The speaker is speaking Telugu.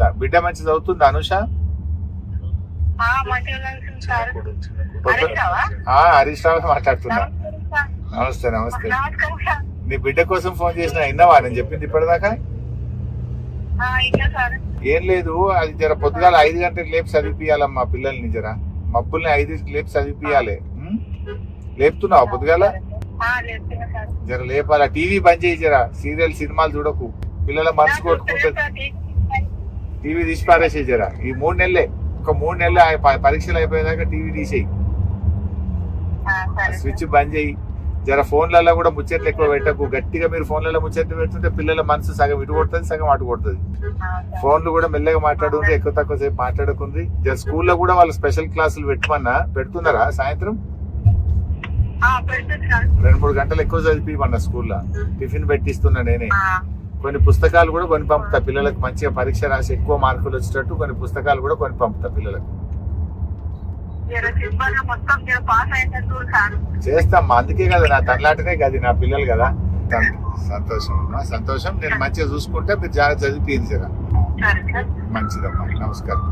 చెప్తా బిడ్డ మంచి చదువుతుంది అనుష? హరీష్ రావా? మాట్లాడుతున్నా. నమస్తే నమస్తే. నీ బిడ్డ కోసం ఫోన్ చేసిన విన్నావా? నేను చెప్పింది ఇప్పటిదాకా? ఏం లేదు అది జర పొద్దుగాల ఐదు గంటలకు లేపి చదివిపియాలమ్మా పిల్లల్ని జర. మబ్బుల్ని ఐదు లేపి చదివిపియాలి? లేపుతున్నావా పొద్దుగాల? జర లేపాల? టీవీ బంద్ చేయి జర. సీరియల్ సినిమాలు చూడకు. పిల్లల మనసు కొట్టుకుంటుంది. టీవీ తీసి పారేసేయి జర. ఈ మూడు నెలలే. ఒక మూడు నెలలు పరీక్షలు అయిపోయేదాకా టీవీ తీసేయి. స్విచ్ బంద్ చేయి. జర ఫోన్లలో కూడా ముచ్చట్లు ఎక్కువ పెట్టకు. గట్టిగా మీరు ఫోన్లలో ముచ్చట్లు పెడుతుంటే పిల్లల మనసు సగం ఇటు కొడుతుంది సగం అటు కొడుతుంది. ఫోన్లు కూడా మెల్లగా మాట్లాడుకుంది ఎక్కువ తక్కువ సేపు మాట్లాడుకుంది. జర స్కూల్లో కూడా వాళ్ళు స్పెషల్ క్లాసులు పెట్టమన్నా? పెడుతున్నారా సాయంత్రం? రెండు మూడు గంటలు ఎక్కువ చదివిమన్నా స్కూల్లో. టిఫిన్ పెట్టిస్తున్నా నేనే. కొన్ని పుస్తకాలు కూడా కొని పంపుతా పిల్లలకు మంచిగా పరీక్ష రాసి ఎక్కువ మార్కులు వచ్చేటట్టు కొన్ని పుస్తకాలు కూడా కొని పంపుతా పిల్లలకు. జర సినిమాలో మొత్తం జర పాస్ అయ్యేటట్టు సార్ చేస్తాం అందుకే కదా నా తనలాంటినే కదా నా పిల్లలు కదా. సంతోషం అమ్మా సంతోషం. నేను మంచిగా చూసుకుంటే మీరు జాగ్రత్త సరే సార్. మంచిదమ్మా నమస్కారం.